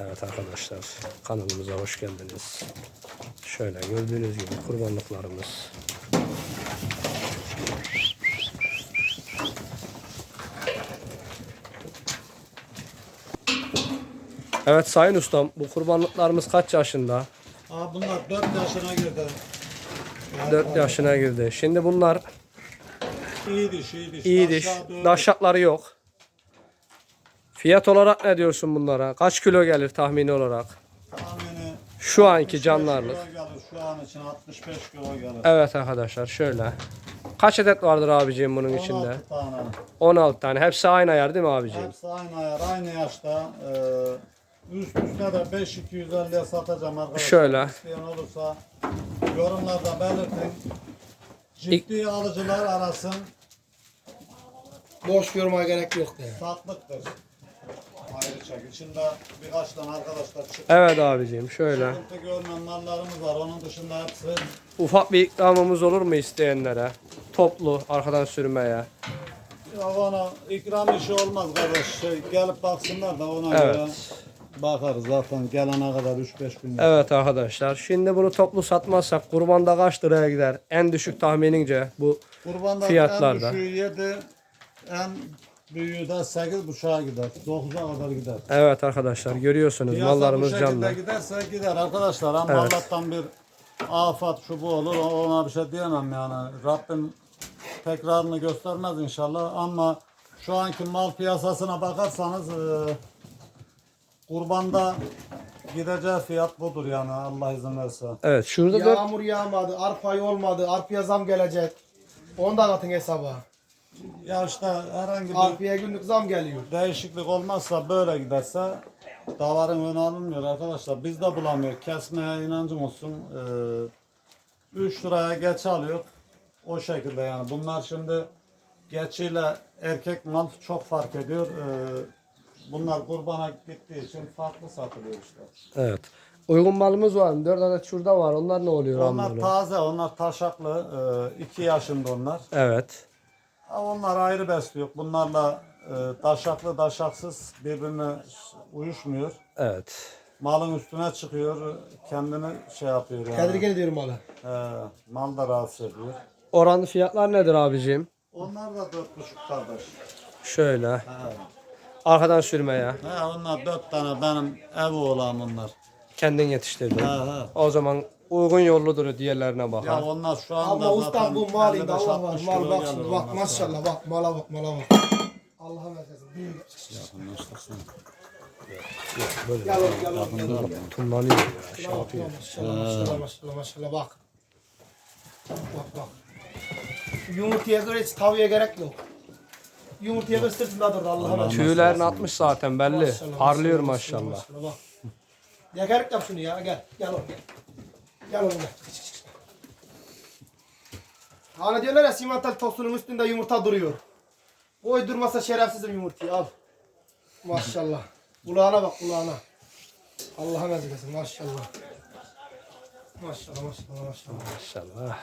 Evet arkadaşlar kanalımıza hoş geldiniz. Şöyle gördüğünüz gibi kurbanlıklarımız. Evet Sayın Ustam bu kurbanlıklarımız kaç yaşında? Aa, bunlar 4 yaşına girdi. 4 yaşına girdi. Şimdi bunlar İyi diş, iyi diş. iyi diş. Aşağı doğru Daşakları yok. Fiyat olarak ne diyorsun bunlara? Kaç kilo gelir tahmini olarak? tahmini Şu anki 65 canlarlık. Şu an için 65 kilo gelir. Evet arkadaşlar şöyle. Kaç adet vardır abiciğim bunun içinde? 16 tane. 16 tane. Hepsi aynı ayar değil mi abiciğim? Hepsi aynı ayar, aynı yaşta. Ee, üst üste de 5250'ye satacağım arkadaşlar. Şöyle. İsteyen olursa yorumlarda belirtin. Ciddi alıcılar arasın. Boş yoruma gerek yok de. Satlıktır. Ayrıca içinde birkaç tane arkadaşlar çıktı. Evet abiciğim şöyle. Sıkıntı görmeyen mallarımız var. Onun dışında hepsi Ufak bir ikramımız olur mu isteyenlere? Toplu arkadan sürmeye. Ya ona ikram işi olmaz kardeş. Şey, gelip baksınlar da ona Evet. göre bakarız zaten gelene kadar 3-5 gün. Evet arkadaşlar. Şimdi bunu toplu satmazsak kurbanda kaç liraya gider? En düşük tahminince bu Kurbanda fiyatlarda. en düşüğü 7, en büyüğü de 8.5'a gider. 9'a kadar gider. Evet arkadaşlar görüyorsunuz Piyasa mallarımız bu şekilde canlı. giderse gider arkadaşlar. Ama Evet. Allah'tan bir afat şu bu olur. Ona bir şey diyemem yani. Rabbim tekrarını göstermez inşallah ama şu anki mal piyasasına bakarsanız e, kurbanda gideceği fiyat budur yani Allah izin verirse. Evet şurada dört Yağmur yağmadı, arpa olmadı, arpaya zam gelecek. Onu da katın hesaba. Ya işte herhangi bir Arpaya günlük zam geliyor. değişiklik olmazsa böyle giderse davarın önü alınmıyor arkadaşlar. Biz de bulamıyor. Kesmeye inancım olsun. 3 liraya geç alıyor. O şekilde yani. Bunlar şimdi geçiyle erkek mal çok fark ediyor. Ee, bunlar kurbana gittiği için farklı satılıyor işte. Evet. Uygun malımız var mı? 4 adet şurada var. Onlar ne oluyor Onlar amcaoğlu? taze, onlar taşaklı. 2 yaşında onlar. Evet. Onlar ayrı besliyor. Bunlarla e, daşaklı daşaksız birbirine uyuşmuyor. Evet. Malın üstüne çıkıyor, kendini şey yapıyor yani. Tedirgin ediyorum malı. He, mal da rahatsız ediyor. Oranlı fiyatlar nedir abicim? Onlar da dört buçuk kardeş. Şöyle. He. Arkadan sürmeye. He, onlar dört tane benim ev oğlan bunlar. Kendin yetiştirdin. He, he. O zaman uygun yolludur diğerlerine Ya bakar. onlar şu anda Ama ustam bu malinde Allah var. 55-60 Mal bak şimdi bak maşallah bak mala bak mala bak. Allah'a versin. Büyük. Gel oğlum gel oğlum. Gel oğlum. Tunlanıyor ya. Şey yapıyor. Maşallah maşallah maşallah maşallah bak. Bak bak. Yumurtaya göre hiç tavaya gerek yok. Yumurtaya göre sırtındadır Allah'a versin. Tüylerini atmış zaten belli. Maşallah, Parlıyor maşallah. Bak. Yakarık yap şunu ya gel. Gel oğlum gel. Gel oğlum gel. Hani diyorlar ya simantal tosunun üstünde yumurta duruyor. Boy durmasa şerefsizim yumurtayı al. Maşallah. Kulağına bak kulağına. Allah'a versin maşallah. Maşallah maşallah maşallah. Maşallah.